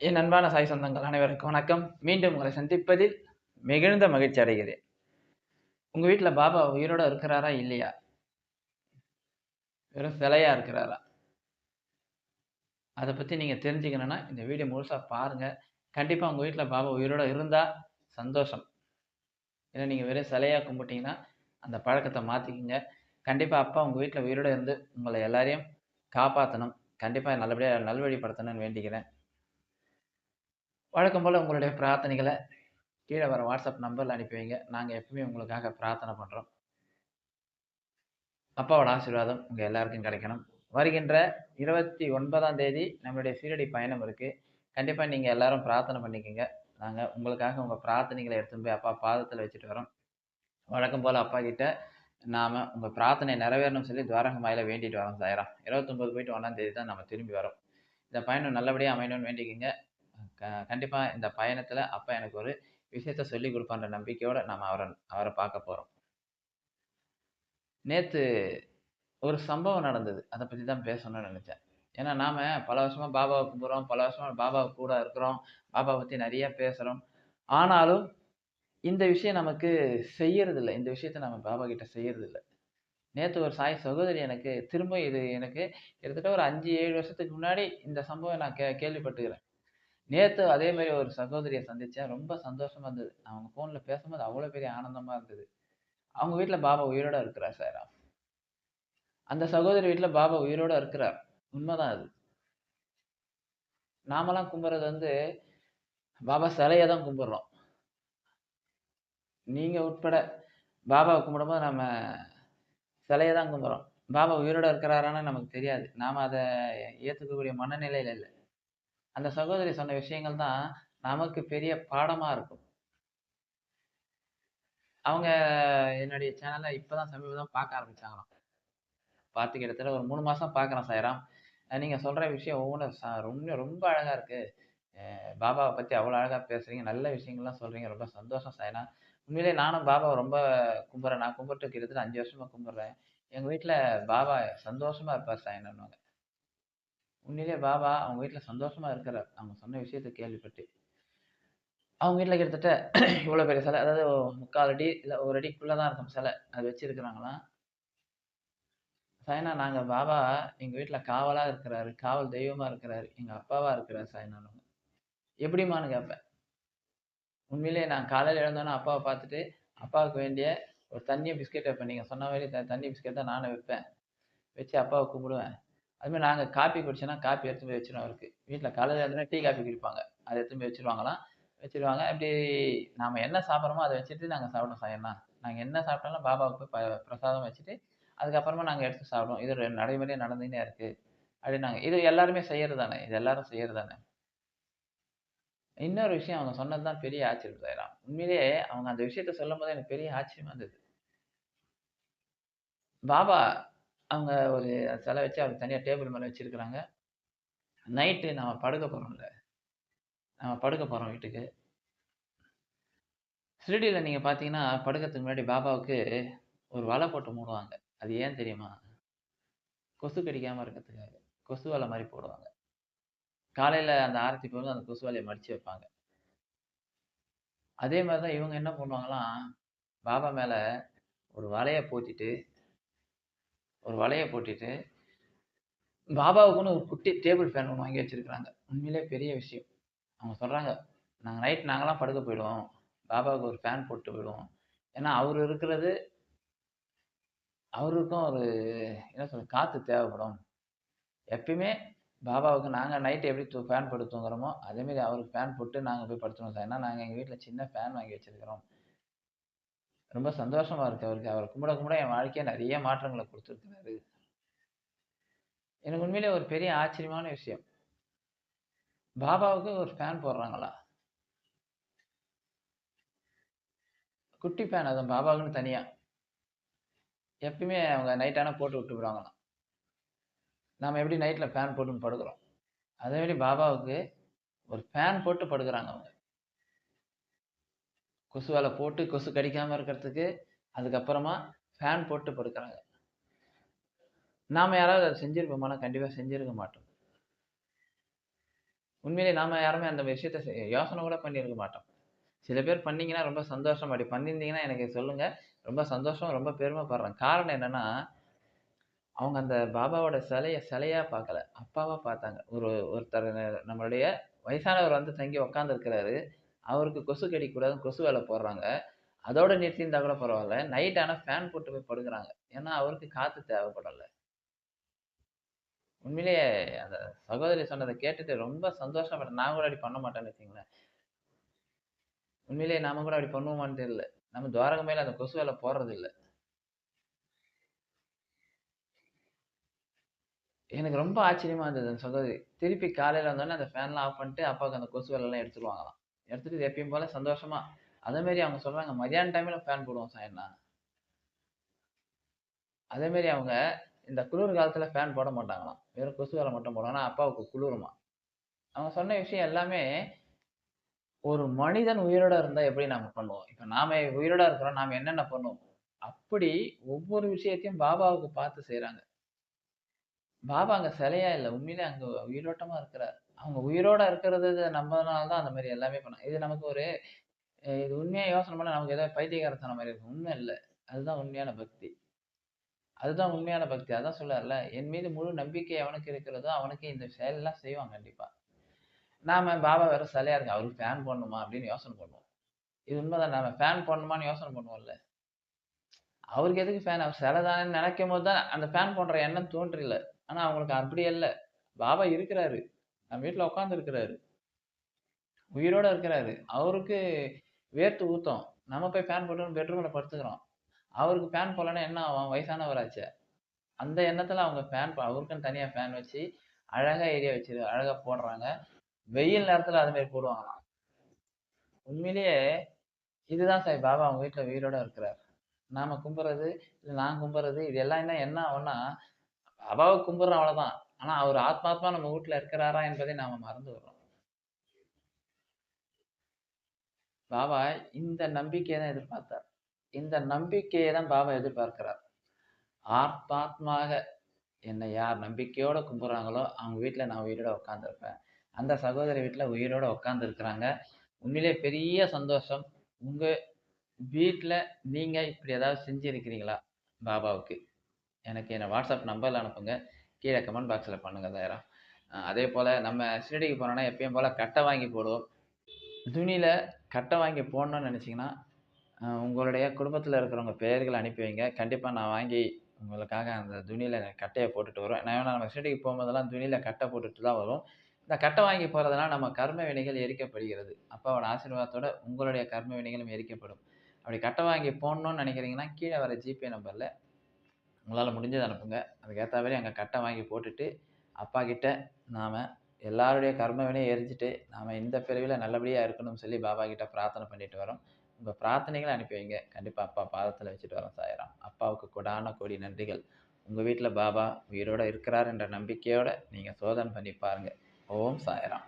என் அன்பான சாய் சொந்தங்கள் அனைவருக்கும் வணக்கம். மீண்டும் உங்களை சந்திப்பதில் மிகுந்த மகிழ்ச்சி அடைகிறேன். உங்கள் வீட்டில் பாபா உயிரோட இருக்கிறாரா இல்லையா? வெறும் சிலையா இருக்கிறாரா? அதை பற்றி நீங்கள் தெரிஞ்சுக்கணுன்னா இந்த வீடியோ முழுசாக பாருங்கள் கண்டிப்பாக உங்கள் வீட்டில் பாபா உயிரோட இருந்தால் சந்தோஷம். ஏன்னா நீங்கள் வெறும் சிலையாக கும்பிட்டீங்கன்னா அந்த பழக்கத்தை மாற்றிக்கிங்க கண்டிப்பாக அப்பா உங்கள் வீட்டில் உயிரோட இருந்து உங்களை எல்லாரையும் காப்பாற்றணும் கண்டிப்பாக நல்லபடியாக நல்வழிப்படுத்தணும்னு வேண்டிக்கிறேன். வழக்கம் போல் உங்களுடைய பிரார்த்தனைகளை கீழே வர வாட்ஸ்அப் நம்பரில் அனுப்பி வைங்க. நாங்கள் எப்பவுமே உங்களுக்காக பிரார்த்தனை பண்ணுறோம் அப்பாவோட ஆசீர்வாதம் உங்கள் எல்லாருக்கும் கிடைக்கணும். வருகின்ற இருபத்தி ஒன்பதாம் தேதி நம்மளுடைய சீரடி பயணம் இருக்குது கண்டிப்பாக நீங்கள் எல்லாரும் பிரார்த்தனை பண்ணிக்கோங்க. நாங்கள் உங்களுக்காக உங்கள் பிரார்த்தனைகளை எடுத்துன்னு போய் அப்பா பாதத்தில் வச்சுட்டு வரோம். வழக்கம் போல் அப்பா கிட்ட நாம் உங்கள் பிரார்த்தனை நிறைவேறணும்னு சொல்லி துவாரக மாயில வேண்டிட்டு வரோம் சாயிரம். இருபத்தொம்போது போயிட்டு ஒன்றாம் தேதி தான் நம்ம திரும்பி வரோம். இந்த பயணம் நல்லபடியாக அமையணும்னு வேண்டிக்கிங்க. கண்டிப்பாக இந்த பயணத்தில் அப்பா எனக்கு ஒரு விஷயத்த சொல்லி கொடுப்பான்ற நம்பிக்கையோட நம்ம அவரை அவரை பார்க்க போகிறோம் நேற்று ஒரு சம்பவம் நடந்தது. அதை பற்றி தான் பேசணும்னு நினச்சேன். ஏன்னா நாம் பல வருஷமாக பாபாவை கும்பிட்றோம். பல வருஷமாக பாபா கூட இருக்கிறோம். பாபா பற்றி நிறைய பேசுகிறோம் ஆனாலும் இந்த விஷயம் நமக்கு செய்யறதில்ல. இந்த விஷயத்த நம்ம பாபா கிட்ட செய்யறதில்ல. நேற்று ஒரு சாய் சகோதரி எனக்கு திரும்ப இது எனக்கு கிட்டத்தட்ட ஒரு அஞ்சு ஏழு வருஷத்துக்கு முன்னாடி இந்த சம்பவம் நான் கே கேள்விப்பட்டுக்கிறேன். நேற்று அதே மாதிரி ஒரு சகோதரியை சந்தித்தேன் ரொம்ப சந்தோஷமா இருந்தது. அவங்க ஃபோன்ல பேசும்போது அவ்வளோ பெரிய ஆனந்தமா இருந்தது. அவங்க வீட்டுல பாபா உயிரோட இருக்கிறார் சார். அந்த சகோதரி வீட்டுல பாபா உயிரோட இருக்கிறார் உண்மைதான் அது. நாமெல்லாம் கும்பிட்றது வந்து பாபா சிலையை தான் கும்பிட்றோம். நீங்க உட்பட பாபாவை கும்பிடும்போது நம்ம சிலையை தான் கும்பிட்றோம். பாபா உயிரோட இருக்கிறாரான்னு நமக்கு தெரியாது. நாம அதை ஏத்துக்கக்கூடிய மனநிலையில் இல்லை. அந்த சகோதரி சொன்ன விஷயங்கள் தான் நமக்கு பெரிய பாடமாக இருக்கும். அவங்க என்னுடைய சேனலை இப்பதான் சமீபம் பார்க்க ஆரம்பிச்சாங்களாம். பார்த்து கிட்டத்தட்ட ஒரு மூணு மாதம் பார்க்குறேன் சாயராம். நீங்கள் சொல்கிற விஷயம் ஒவ்வொன்றும் ச- ரொம்ப ரொம்ப அழகாக இருக்குது பாபாவை பற்றி அவ்வளோ அழகாக பேசுகிறீங்க நல்ல விஷயங்கள்லாம் சொல்கிறீங்க ரொம்ப சந்தோஷம் சாய்னா உண்மையிலே நானும் பாபாவை ரொம்ப கும்பிட்றேன் நான் கும்பிட்டு கிட்டத்தட்ட அஞ்சு வருஷமாக கும்பிட்றேன். எங்கள் வீட்டில் பாபா சந்தோஷமாக இருப்பார் சாயனன்னு உண்மையிலே பாபா அவங்க வீட்டில் சந்தோஷமா இருக்கிறார். அவங்க சொன்ன விஷயத்த கேள்விப்பட்டு. அவங்க வீட்டில் கிட்டத்தட்ட இவ்வளோ பெரிய சிலை அதாவது முக்கால் அடி இல்லை ஒரு அடிக்குள்ளே தான் இருக்கும் சிலை. அது வச்சிருக்கிறாங்களாம் சாய்னா நாங்கள் பாபா எங்கள் வீட்டில் காவலாக இருக்கிறாரு. காவல் தெய்வமாக இருக்கிறாரு. எங்கள் அப்பாவாக இருக்கிறார் சாய்னா எப்படிம்மான்னு கேட்பேன் உண்மையிலேயே நான் காலையில் எழுந்தோன்னே அப்பாவை பார்த்துட்டு அப்பாவுக்கு வேண்டிய ஒரு தண்ணியை பிஸ்கெட் வைப்பேன் நீங்கள் சொன்ன மாதிரி த- தண்ணி பிஸ்கெட் தான் நானும் வைப்பேன். வச்சு அப்பாவை கும்பிடுவேன் அதுமாதிரி நாங்கள் காப்பி குடிச்சோன்னா காப்பி எடுத்து போய் வச்சிருவோம் அவருக்கு. வீட்டில் காலையில் எழுந்தோடனே டீ காப்பி குடிப்பாங்க. அதை எடுத்து போய் வச்சிருவாங்களாம். வச்சிருவாங்க. அப்படி நாம் என்ன சாப்பிட்றோமோ அதை வச்சுட்டு நாங்கள் சாப்பிடுவோம் சாயம்னா நாங்கள் என்ன சாப்பிட்டாலும் பாபாவுக்கு ப பிரசாதம் வச்சுட்டு அதுக்கப்புறமா நாங்கள் எடுத்து சாப்பிடுவோம். இது ஒரு நடைமுறையாக நடந்துகிட்டே இருக்கு. அப்படின்னாங்க இது எல்லாருமே செய்யறது தானே இது எல்லாரும் செய்யறது தானே இன்னொரு விஷயம் அவங்க சொன்னது தான் பெரிய ஆச்சரியம் செய்யலாம் உண்மையிலேயே அவங்க அந்த விஷயத்த சொல்லும் போது எனக்கு பெரிய ஆச்சரியமா இருந்தது. பாபா அவங்க ஒரு சிலை வச்சு அவர் தனியாக டேபிள் மேலே வச்சுருக்குறாங்க. நைட்டு நம்ம படுக்க போகிறோம்ல நம்ம படுக்க போகிறோம் வீட்டுக்கு. ஷிரடியில் நீங்கள் பார்த்தீங்கன்னா படுக்கிறதுக்கு முன்னாடி பாபாவுக்கு ஒரு வலை போட்டு மூடுவாங்க. அது ஏன் தெரியுமா? கொசு கடிக்காமல் இருக்கிறதுக்காக. கொசு வலை மாதிரி போடுவாங்க. காலையில் அந்த ஆரத்தி போது அந்த கொசு வலையை மடித்து வைப்பாங்க. அதே மாதிரி தான் இவங்க என்ன பண்ணுவாங்களாம் பாபா மேலே ஒரு வலையை போத்திட்டு ஒரு வலையை போட்டுட்டு பாபாவுக்குன்னு ஒரு குட்டி டேபிள் ஃபேன் ஒன்று வாங்கி வச்சிருக்கிறாங்க. உண்மையிலே பெரிய விஷயம். அவங்க சொல்கிறாங்க நாங்கள் நைட் நாங்களாம் படுக்க போயிடுவோம். பாபாவுக்கு ஒரு ஃபேன் போட்டு போயிடுவோம் ஏன்னா அவர் இருக்கிறது அவருக்கும் ஒரு என்ன சொல்ல காற்று தேவைப்படும். எப்பயுமே பாபாவுக்கு நாங்கள் நைட்டு எப்படி தூ ஃபேன் போட்டு தூங்குறோமோ அவருக்கு ஃபேன் போட்டு நாங்கள் போய் படுத்துருவோம் சார். ஏன்னா நாங்கள் எங்கள் வீட்டில் சின்ன ஃபேன் வாங்கி வச்சுருக்கிறோம். ரொம்ப சந்தோஷமா இருக்கு அவருக்கு. அவரை கும்பிட கும்பிட என் வாழ்க்கையை நிறைய மாற்றங்களை கொடுத்துருக்கிறாரு. எனக்கு உண்மையிலே ஒரு பெரிய ஆச்சரியமான விஷயம். பாபாவுக்கு ஒரு ஃபேன் போடுறாங்களா? குட்டி ஃபேன் அதுவும் பாபாவுக்குன்னு தனியாக எப்பயுமே அவங்க நைட்டானா போட்டு விட்டு விடுவாங்களாம் நாம் எப்படி நைட்டில் ஃபேன் போட்டு படுக்கிறோம்? அதே மாதிரி பாபாவுக்கு ஒரு ஃபேன் போட்டு படுக்கிறாங்க அவங்க. கொசு வலை போட்டு கொசு கடிக்காமல் இருக்கிறதுக்கு அதுக்கப்புறமா ஃபேன் போட்டு படுக்கிறாங்க நாம் யாராவது அதை செஞ்சுருப்போமானா கண்டிப்பாக செஞ்சுருக்க மாட்டோம் உண்மையிலே நாம் யாருமே அந்த விஷயத்த யோசனை கூட பண்ணியிருக்க மாட்டோம். சில பேர் பண்ணிங்கன்னா ரொம்ப சந்தோஷம். அப்படி பண்ணியிருந்தீங்கன்னா எனக்கு சொல்லுங்கள் ரொம்ப சந்தோஷம், ரொம்ப பெருமைப்படுறேன். காரணம் என்னென்னா அவங்க அந்த பாபாவோட சிலையை சிலையாக பார்க்கல. அப்பாவாக பார்த்தாங்க. ஒரு ஒருத்தர் நம்மளுடைய வயசானவர் வந்து தங்கி உக்காந்துருக்கிறாரு அவருக்கு கொசு கடிக்கக்கூடாதுன்னு கொசு வலை போடுறாங்க. அதோட நிறுத்தியிருந்தா கூட பரவாயில்ல நைட் ஆனால் ஃபேன் போட்டு போய் படுக்கிறாங்க ஏன்னா, அவருக்கு காத்து தேவைப்படலை உண்மையிலேயே அந்த சகோதரி சொன்னதை கேட்டுட்டு ரொம்ப சந்தோஷப்பட்டேன். நான் கூட அப்படி பண்ண மாட்டேன்னு வச்சுக்கங்களேன். உண்மையிலேயே நாம கூட அப்படி பண்ணுவோமான்னு தெரியல. நம்ம துவாரகம் மேல அந்த கொசு வேலை போடுறதில்ல. எனக்கு ரொம்ப ஆச்சரியமா இருந்தது அந்த சகோதரி. திருப்பி காலையில வந்தோடனே அந்த ஃபேன்லாம் ஆஃப் பண்ணிட்டு, அப்பாவுக்கு அந்த கொசு வேலைலாம் எடுத்துருவாங்களாம். எடுத்துட்டு எப்பயும் போல சந்தோஷமா அதே மாதிரி அவங்க சொல்றாங்க, மதியான டைம்ல ஃபேன் போடுவோம் சாயம்னா. அதே மாதிரி அவங்க இந்த குளிர் காலத்துல ஃபேன் போட மாட்டாங்களாம். வெறும் கொசு வேலை மட்டும் போடுவாங்க. அப்பாவுக்கு குளிருமா அவங்க சொன்ன விஷயம் எல்லாமே ஒரு மனிதன் உயிரோட இருந்தா எப்படி நாம பண்ணுவோம்? இப்ப நாம உயிரோட இருக்கிறோம். நாம என்னென்ன பண்ணுவோம்? அப்படி ஒவ்வொரு விஷயத்தையும் பாபாவுக்கு பார்த்து செய்யறாங்க பாபா அங்க சிலையா இல்ல. உண்மையிலே அங்க உயிரோட்டமா இருக்கிறார். அவங்க உயிரோட இருக்கிறது நம்புறதுனால தான் அந்த மாதிரி எல்லாமே பண்ணாங்க. இது நமக்கு ஒரு இது உண்மையா யோசனை பண்ணா நமக்கு ஏதோ பைத்தியக்காரத்தனம் மாதிரி இருக்கும். உண்மை இல்லை அதுதான் உண்மையான பக்தி. அதுதான் உண்மையான பக்தி. அதான் சொல்லார்ல என் மீது முழு நம்பிக்கை எவனுக்கு இருக்கிறதோ, அவனுக்கு இந்த செயலெல்லாம் செய்வான் கண்டிப்பா. நாம பாபா வேற சிலையா இருக்கு. அவருக்கு ஃபேன் போடணுமா? அப்படின்னு யோசனை பண்ணுவோம். இது உண்மைதான். நாம ஃபேன் போடணுமான்னு யோசனை பண்ணுவோம்ல. அவருக்கு எதுக்கு ஃபேன்? அவர் சிலை நினைக்கும் போது தான் அந்த ஃபேன் போடுற எண்ணம் தோன்றல. ஆனா அவங்களுக்கு அப்படி இல்லை பாபா இருக்கிறாரு. நம்ம வீட்டில் உட்காந்துருக்கிறாரு உயிரோட இருக்கிறாரு. அவருக்கு வேர்த்து ஊத்தம் நம்ம போய் ஃபேன் போட்டுன்னு பெட்ரூம்ல படுத்துக்கிறோம். அவருக்கு ஃபேன் போடலன்னா என்ன ஆகும் வயசானவராச்சே. அந்த எண்ணத்தில் அவங்க ஃபேன் அவருக்குன்னு தனியாக ஃபேன் வச்சு, அழகாக ஏரியா வச்சு அழகாக போடுறாங்க. வெயில் நேரத்தில் அதுமாரி போடுவாங்களாம். உண்மையிலேயே இதுதான் சாய் பாபா அவங்க வீட்டில் உயிரோட இருக்கிறார். நாம் கும்புறது இல்லை நான் கும்புறது இது எல்லாம் என்ன என்ன ஆகும்னா, பாபாவ கும்பிடுறோம் அவ்வளோதான் ஆனா அவர் ஆத்மாத்மா நம்ம வீட்ல இருக்கிறாரா என்பதை நாம மறந்து விடுறோம். பாபா இந்த நம்பிக்கையை தான் எதிர்பார்த்தார். இந்த நம்பிக்கையை தான் பாபா எதிர்பார்க்கிறார். ஆத்மாத்மாக என்னை யார் நம்பிக்கையோட கும்பிட்றாங்களோ அவங்க வீட்டுல நான் உயிரோட உட்காந்துருப்பேன் அந்த சகோதரி வீட்ல உயிரோட உட்கார்ந்து இருக்கிறாங்க. உண்மையிலேயே பெரிய சந்தோஷம். உங்க வீட்டில் நீங்க இப்படி ஏதாவது செஞ்சுருக்கிறீங்களா பாபாவுக்கு? எனக்கு என்னை வாட்ஸ்அப் நம்பர்ல அனுப்புங்க. கீழே கமெண்ட் பாக்ஸில் பண்ணுங்க தயாரா. அதே போல் நம்ம சிடிக்கு போனோன்னா எப்பயும் போல் கட்டை வாங்கி போடுவோம். துணியில் கட்டை வாங்கி போடணும்னு நினச்சிங்கன்னா உங்களுடைய குடும்பத்தில் இருக்கிறவங்க பெயர்களை அனுப்பி வைங்க. கண்டிப்பாக நான் வாங்கி உங்களுக்காக அந்த துணியில் கட்டையை போட்டுட்டு வருவேன். ஏன்னா நம்ம சிடிக்கு போகும்போதெல்லாம் துணியில் கட்டை போட்டுட்டு தான் வரும். இந்த கட்டை வாங்கி போகிறதுனா நம்ம கர்ம வினைகள் எரிக்கப்படுகிறது. அப்பாவோட ஆசீர்வாதத்தோட உங்களுடைய கர்ம வினைகளும் எரிக்கப்படும். அப்படி கட்டை வாங்கி போடணும்னு நினைக்கிறீங்கன்னா, கீழே வர ஜிபே நம்பரில் உங்களால் முடிஞ்சதை அனுப்புங்க. அதுக்கு அங்கே கட்டை வாங்கி போட்டுட்டு, அப்பா கிட்ட நாம் எல்லாருடைய கர்மவினையும் எரிஞ்சுட்டு நாம் இந்த பிரிவில் நல்லபடியாக இருக்கணும்னு சொல்லி பாபா கிட்ட பிரார்த்தனை பண்ணிட்டு வரோம். உங்கள் பிரார்த்தனைகளை அனுப்பி வைங்க. கண்டிப்பாக அப்பா பாதத்தில் வச்சுட்டு வரோம் சாய்ராம். அப்பாவுக்கு கொடான கோடி நன்றிகள். உங்கள் வீட்டில் பாபா உயிரோடு இருக்கிறார் என்ற நம்பிக்கையோடு நீங்கள் சோதனை பண்ணி பாருங்கள் ஓம் சாயராம்